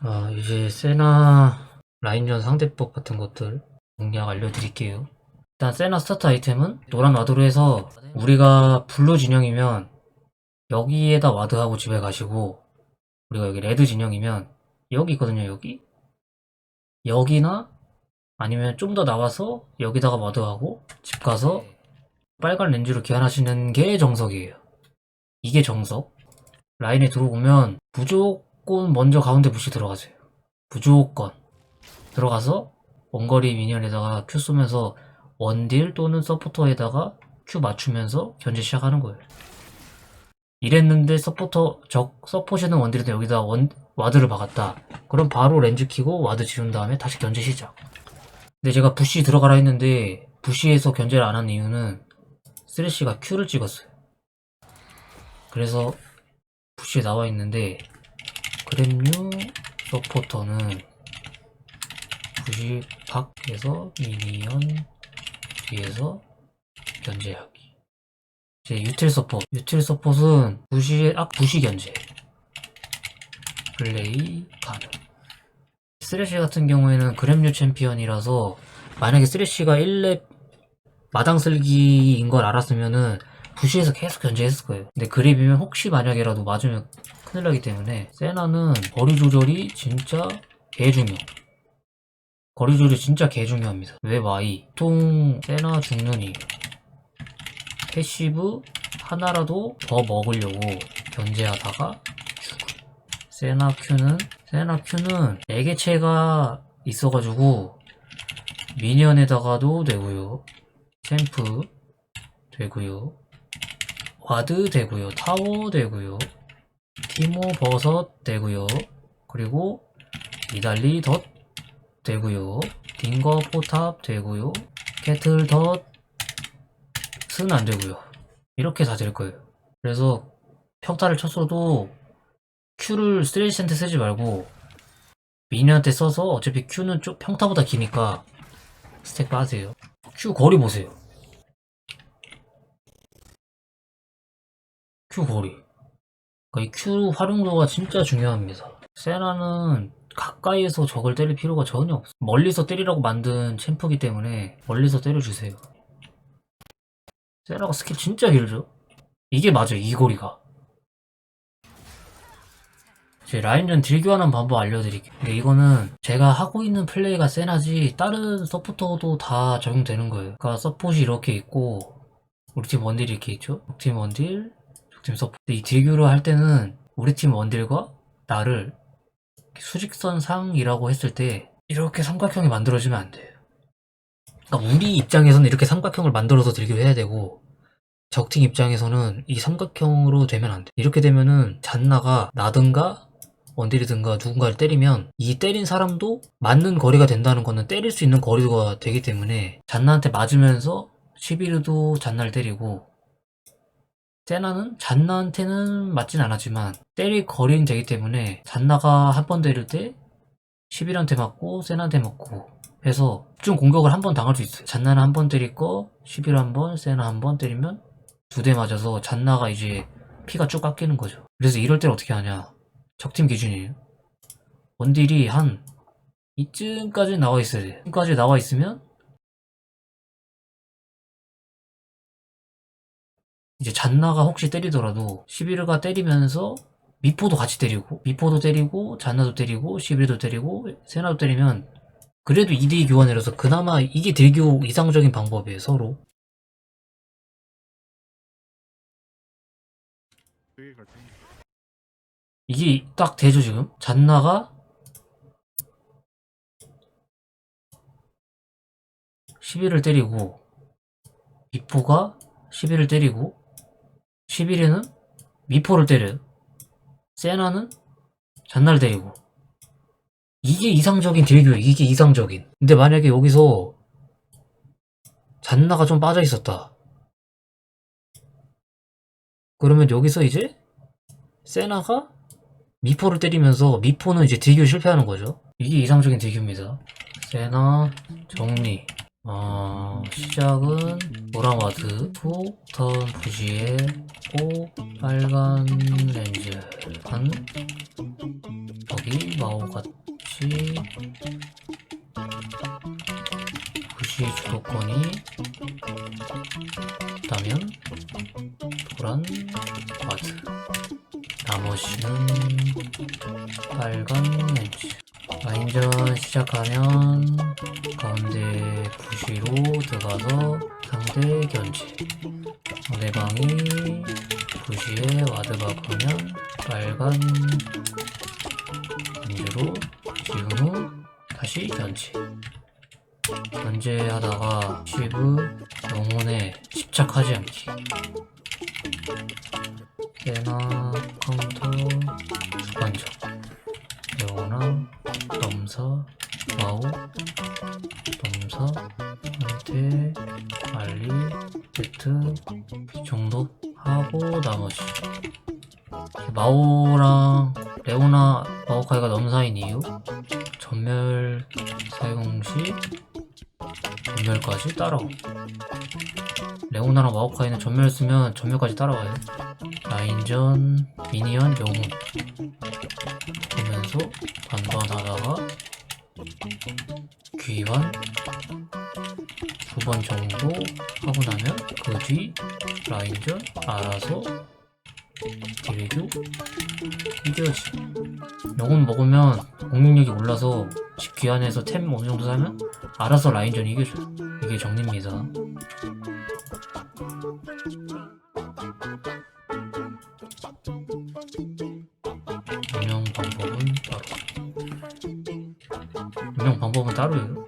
아, 이제 세나 라인전 상대법 같은 것들 공략 알려드릴게요. 일단 세나 스타트 아이템은 노란 와드로 해서 우리가 블루 진영이면 여기에다 와드하고 집에 가시고 우리가 여기 레드 진영이면 여기 있거든요 여기 여기나 아니면 좀 더 나와서 여기다가 와드하고 집 가서 빨간 렌즈로 교환하시는 게 정석이에요. 이게 정석. 라인에 들어오면 무조건 먼저 가운데 부시 들어가세요. 무조건. 들어가서 원거리 미니언에다가 큐 쏘면서 원딜 또는 서포터에다가 큐 맞추면서 견제 시작하는 거예요. 이랬는데 서포터 적 서포시는 원딜인데 여기다 원 와드를 박았다. 그럼 바로 렌즈 키고 와드 지운 다음에 다시 견제 시작. 근데 제가 부시 들어가라 했는데 부시에서 견제를 안 한 이유는 쓰레쉬가 큐를 찍었어요. 그래서 부시에 나와 있는데 그램류 서포터는 부시 밖에서 미니언 뒤에서 견제하기. 제 유틸 서폿. 유틸 서폿은 부시의 악 부시 견제. 플레이 가능. 쓰레쉬 같은 경우에는 그램류 챔피언이라서 만약에 쓰레쉬가 1렙 마당 쓸기인 걸 알았으면은 부시에서 계속 견제했을 거예요. 근데 그립이면 혹시 만약에라도 맞으면 큰일 나기 때문에 세나는 거리 조절이 진짜 개 중요. 거리 조절이 진짜 개 중요합니다. 왜 마이? 보통 세나 죽는 이유. 패시브 하나라도 더 먹으려고 견제하다가 죽음. 세나 큐는 세나 큐는 4개체가 있어가지고 미니언에다가도 되고요. 챔프 되고요. 와드 되고요. 타워 되고요. 티모 버섯 되고요. 그리고 이달리 덧 되고요. 딩거 포탑 되고요. 캐틀 덧은 안 되고요. 이렇게 다 될 거예요. 그래서 평타를 쳤어도 Q를 쓰레시한테 쓰지 말고 미니한테 써서 어차피 Q는 좀 평타보다 기니까 스택 빠세요. Q 거리 보세요. Q 거리. 그러니까 이 Q 활용도가 진짜 중요합니다. 세나는 가까이에서 적을 때릴 필요가 전혀 없어. 멀리서 때리라고 만든 챔프기 때문에 멀리서 때려주세요. 세나가 스킬 진짜 길죠? 이게 맞아요, 이 거리가. 이제 라인전 딜 교환하는 방법 알려드릴게요. 근데 이거는 제가 하고 있는 플레이가 세나지 다른 서포터도 다 적용되는 거예요. 그러니까 서폿이 이렇게 있고 우리 팀 원딜이 이렇게 있죠. 적팀 원딜, 근데 이 딜교를 할 때는 우리 팀 원딜과 나를 수직선 상이라고 했을 때 이렇게 삼각형이 만들어지면 안 돼요. 그러니까 우리 입장에서는 이렇게 삼각형을 만들어서 딜교해야 되고 적팀 입장에서는 이 삼각형으로 되면 안 돼. 이렇게 되면은 잔나가 나든가 원딜이든가 누군가를 때리면 이 때린 사람도 맞는 거리가 된다는 거는 때릴 수 있는 거리가 되기 때문에 잔나한테 맞으면서 시비르도 잔나를 때리고 세나는 잔나한테는 맞진 않았지만 때릴 거리는 되기 때문에 잔나가 한 번 때릴 때 시비르한테 맞고 세나한테 맞고 해서 좀 공격을 한 번 당할 수 있어요. 잔나는 한 번 때릴 거 시비르 한 번, 세나 한 번 때리면 두 대 맞아서 잔나가 이제 피가 쭉 깎이는 거죠. 그래서 이럴 때는 어떻게 하냐? 적팀 기준이에요. 원딜이 한 이쯤까지 나와 있어야 돼. 이쯤까지 나와 있으면 이제 잔나가 혹시 때리더라도 시비르가 때리면서 미포도 같이 때리고 미포도 때리고 잔나도 때리고 시비르도 때리고 세나도 때리면 그래도 2대2 교환이라서 그나마 이게 딜교 이상적인 방법이에요 서로. 이게 딱 되죠 지금 잔나가 시비를 때리고 미포가 시비를 때리고 시비르는 미포를 때려요 세나는 잔나를 때리고 이게 이상적인 딜교예요 이게 이상적인 근데 만약에 여기서 잔나가 좀 빠져 있었다 그러면 여기서 이제 세나가 미포를 때리면서 미포는 이제 딜교 실패하는 거죠. 이게 이상적인 딜교입니다. 세나 정리. 어, 시작은 보라와드, 후, 턴 부시에, 오, 빨간 렌즈, 한, 거기 마오같이 부시 주도권이 있다면 노란 와드. 나머지는 빨간 렌즈 라인전 시작하면 가운데 부시로 들어가서 상대 견제. 상대방이 부시에 와드 박으면 빨간 렌즈로 지운 후 다시 견제. 견제하다가 시브 영혼에 집착하지 않기 넘사 한테 알리 제트 이 정도 하고 나머지. 마오랑 레오나 마오카이가 넘사인 이유? 전멸 사용 시 전멸까지 따라오 레오나랑 마오카이는 전멸 쓰면 전멸까지 따라와요. 라인전 미니언 영웅. 보면서 반반하다가 귀환? 두 번 정도 하고 나면 그 뒤 라인전 알아서 딜교 이겨야지. 영혼 먹으면 공격력이 올라서 집 귀환해서 템 어느 정도 사면 알아서 라인전 이겨줘요 이게 정리입니다 방법은 따로예요